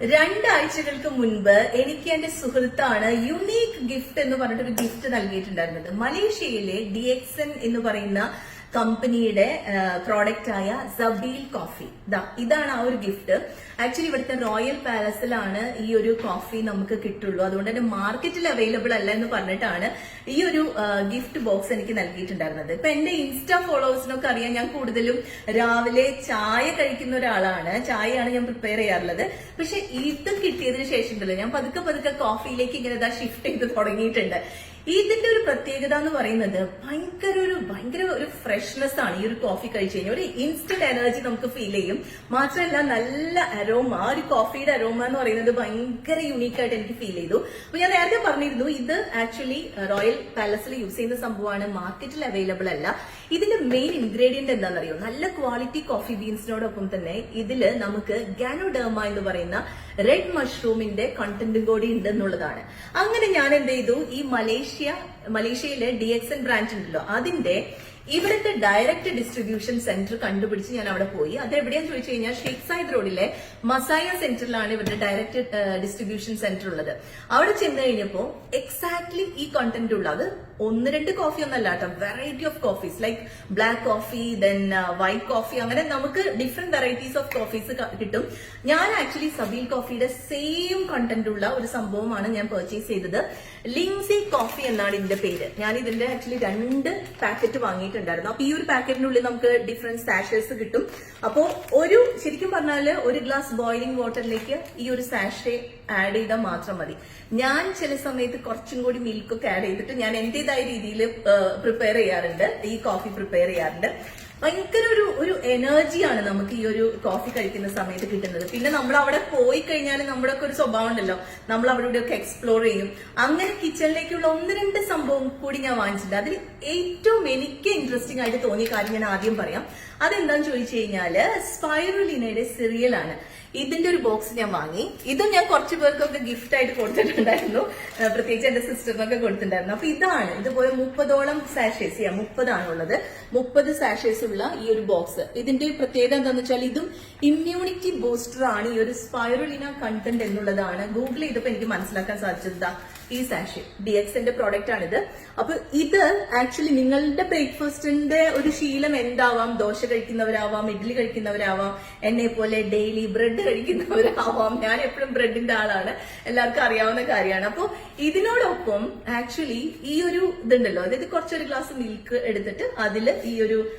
രണ്ടാഴ്ചകൾക്ക് മുൻപ് എനിക്ക് എന്റെ സുഹൃത്താണ് യുണീക്ക് ഗിഫ്റ്റ് എന്ന് പറഞ്ഞിട്ടൊരു ഗിഫ്റ്റ് നൽകിയിട്ടുണ്ടായിരുന്നത്. മലേഷ്യയിലെ ഡി എക്സൻ എന്ന് പറയുന്ന കമ്പനിയുടെ പ്രോഡക്റ്റ് ആയ സബീൽ കോഫി ഇതാണ് ആ ഒരു ഗിഫ്റ്റ് ആക്ച്വലി ഇവിടുത്തെ റോയൽ പാലസിലാണ് ഈ ഒരു കോഫി നമുക്ക് കിട്ടുള്ളൂ. അതുകൊണ്ട് തന്നെ മാർക്കറ്റിൽ അവൈലബിൾ അല്ല എന്ന് പറഞ്ഞിട്ടാണ് ഈ ഒരു ഗിഫ്റ്റ് ബോക്സ് എനിക്ക് നൽകിയിട്ടുണ്ടായിരുന്നത്. ഇപ്പൊ എന്റെ ഇൻസ്റ്റാ ഫോളോവേഴ്സിനൊക്കെ അറിയാം ഞാൻ കൂടുതലും രാവിലെ ചായ കഴിക്കുന്ന ഒരാളാണ്. ചായയാണ് ഞാൻ പ്രിപ്പയർ ചെയ്യാറുള്ളത്. പക്ഷെ ഇത് കിട്ടിയതിന് ശേഷം ഉണ്ടല്ലോ ഞാൻ പതുക്കെ പതുക്കെ കോഫിയിലേക്ക് ഇങ്ങനെ ഇതാ ഷിഫ്റ്റ് ചെയ്ത് തുടങ്ങിയിട്ടുണ്ട്. ഇതിന്റെ ഒരു പ്രത്യേകത എന്ന് പറയുന്നത് ഭയങ്കര ഒരു ഭയങ്കര ഒരു ഫ്രഷ്നെസ് ആണ്. ഈ ഒരു കോഫി കഴിച്ചു കഴിഞ്ഞാൽ ഒരു ഇൻസ്റ്റന്റ് എനർജി നമുക്ക് ഫീൽ ചെയ്യും. മാത്രമല്ല നല്ല അരോമ ആ ഒരു കോഫിയുടെ അരോമ എന്ന് പറയുന്നത് ഭയങ്കര യുണീക്ക് ആയിട്ട് എനിക്ക് ഫീൽ ചെയ്തു. അപ്പൊ ഞാൻ നേരത്തെ പറഞ്ഞിരുന്നു ഇത് ആക്ച്വലി റോയൽ പാലസിൽ യൂസ് ചെയ്യുന്ന സംഭവമാണ്. മാർക്കറ്റിൽ അവൈലബിൾ അല്ല. ഇതിന്റെ മെയിൻ ഇൻഗ്രീഡിയന്റ് എന്താണെന്നറിയോ? നല്ല ക്വാളിറ്റി കോഫി ബീൻസിനോടൊപ്പം തന്നെ ഇതിൽ നമുക്ക് ഗാനോഡേമ എന്ന് പറയുന്ന റെഡ് മഷ്റൂമിന്റെ കണ്ടന്റും കൂടി ഉണ്ട് എന്നുള്ളതാണ് അങ്ങനെ ഞാൻ എന്ത് ചെയ്തു? ഈ മലേഷ്യ മലേഷ്യയിലെ ഡി എക്സ് എൻ ബ്രാഞ്ച് ഉണ്ടല്ലോ അതിന്റെ ഇവിടുത്തെ ഡയറക്റ്റ് ഡിസ്ട്രിബ്യൂഷൻ സെന്റർ കണ്ടുപിടിച്ച് ഞാൻ അവിടെ പോയി. അത് എവിടെയാന്ന് ചോദിച്ചു കഴിഞ്ഞാൽ ഷെയ്ഖ് സായിദ് റോഡിലെ മസായ സെന്ററിലാണ് ഇവരുടെ ഡയറക്റ്റ് ഡിസ്ട്രിബ്യൂഷൻ സെന്റർ ഉള്ളത്. അവിടെ ചെന്ന് കഴിഞ്ഞപ്പോൾ എക്സാക്ട്ലി ഈ കണ്ടന്റ് ഉള്ള അത് ഒന്ന് രണ്ട് കോഫി ഒന്നല്ല കേട്ടോ variety of coffees like black coffee then white coffee അങ്ങനെ നമുക്ക് ഡിഫറെന്റ് വെറൈറ്റീസ് ഓഫ് കോഫീസ് കിട്ടും. ഞാൻ ആക്ച്വലി സബീൽ കോഫിയുടെ സെയിം കണ്ടന്റ് ഉള്ള ഒരു സംഭവമാണ് ഞാൻ പർച്ചേസ് ചെയ്തത്. ലിങ്സി കോഫി എന്നാണ് ഇതിന്റെ പേര്. ഞാൻ ഇതിന്റെ ആക്ച്വലി രണ്ട് പാക്കറ്റ് വാങ്ങിയിട്ടുണ്ടായിരുന്നു. അപ്പൊ ഈ ഒരു പാക്കറ്റിനുള്ളിൽ നമുക്ക് ഡിഫറെന്റ് സാഷേഴ്സ് കിട്ടും. അപ്പോ ഒരു ശരിക്കും പറഞ്ഞാൽ ഒരു ഗ്ലാസ് ബോയിലിംഗ് വാട്ടറിലേക്ക് ഈ ഒരു സാഷേ ആഡ് ചെയ്താൽ മാത്രം മതി. ഞാൻ ചില സമയത്ത് കുറച്ചും കൂടി മിൽക്കൊക്കെ ആഡ് ചെയ്തിട്ട് ഞാൻ എന്റേതായ രീതിയിൽ പ്രിപ്പയർ ചെയ്യാറുണ്ട്. ഈ കോഫി പ്രിപ്പയർ ചെയ്യാറുണ്ട്. ഭയങ്കര ഒരു ഒരു എനർജിയാണ് നമുക്ക് ഈ ഒരു കോഫി കഴിക്കുന്ന സമയത്ത് കിട്ടുന്നത്. പിന്നെ നമ്മൾ അവിടെ പോയി കഴിഞ്ഞാൽ നമ്മുടെ ഒക്കെ ഒരു സ്വഭാവം ഉണ്ടല്ലോ. നമ്മൾ അവിടെ ഇവിടെയൊക്കെ എക്സ്പ്ലോർ ചെയ്യും. അങ്ങനെ കിച്ചണിലേക്കുള്ള ഒന്ന് രണ്ട് സംഭവം കൂടി ഞാൻ വാങ്ങിച്ചിട്ടുണ്ട്. അതിൽ ഏറ്റവും എനിക്ക് ഇൻട്രസ്റ്റിംഗ് ആയിട്ട് തോന്നിയ കാര്യം ഞാൻ ആദ്യം പറയാം. അതെന്താന്ന് ചോദിച്ചു കഴിഞ്ഞാൽ സ്പൈറുലിനയുടെ ആണ്. ഇതിന്റെ ഒരു ബോക്സ് ഞാൻ വാങ്ങി. ഇതും ഞാൻ കുറച്ച് പേർക്കൊക്കെ ഗിഫ്റ്റ് ആയിട്ട് കൊടുത്തിട്ടുണ്ടായിരുന്നു. പ്രത്യേകിച്ച് എന്റെ സിസ്റ്ററിനൊക്കെ കൊടുത്തിട്ടുണ്ടായിരുന്നു. അപ്പൊ ഇതാണ് ഇതുപോലെ മുപ്പതോളം സാഷേസ് ചെയ്യാം മുപ്പതാണുള്ളത്. മുപ്പത് സാഷേസ് ഉള്ള ഈ ഒരു ബോക്സ് ഇതിന്റെ പ്രത്യേകത എന്താണെന്ന് വെച്ചാൽ ഇതും ഇമ്മ്യൂണിറ്റി ബൂസ്റ്റർ ആണ്. ഈ ഒരു സ്പൈറുലിന കണ്ടന്റ് എന്നുള്ളതാണ്. ഗൂഗിൾ ചെയ്തപ്പോൾ എനിക്ക് മനസ്സിലാക്കാൻ സാധിച്ചത് ഈ സാഷി ഡി എക്സിന്റെ പ്രോഡക്റ്റ് ആണിത്. അപ്പൊ ഇത് ആക്ച്വലി നിങ്ങളുടെ ബ്രേക്ക്ഫാസ്റ്റിന്റെ ഒരു ശീലം എന്താവാം? ദോശ കഴിക്കുന്നവരാവാം ഇഡ്ഡലി കഴിക്കുന്നവരാവാം എന്നെ പോലെ ഡെയിലി ബ്രെഡ് കഴിക്കുന്നവരാവാം. ഞാൻ എപ്പോഴും ബ്രെഡിന്റെ ആളാണ്. എല്ലാവർക്കും അറിയാവുന്ന കാര്യമാണ്. അപ്പോൾ ഇതിനോടൊപ്പം ആക്ച്വലി ഈ ഒരു ഇതുണ്ടല്ലോ. അതായത് കുറച്ചൊരു ഗ്ലാസ് മിൽക്ക് എടുത്തിട്ട് അതിൽ ഈ ഒരു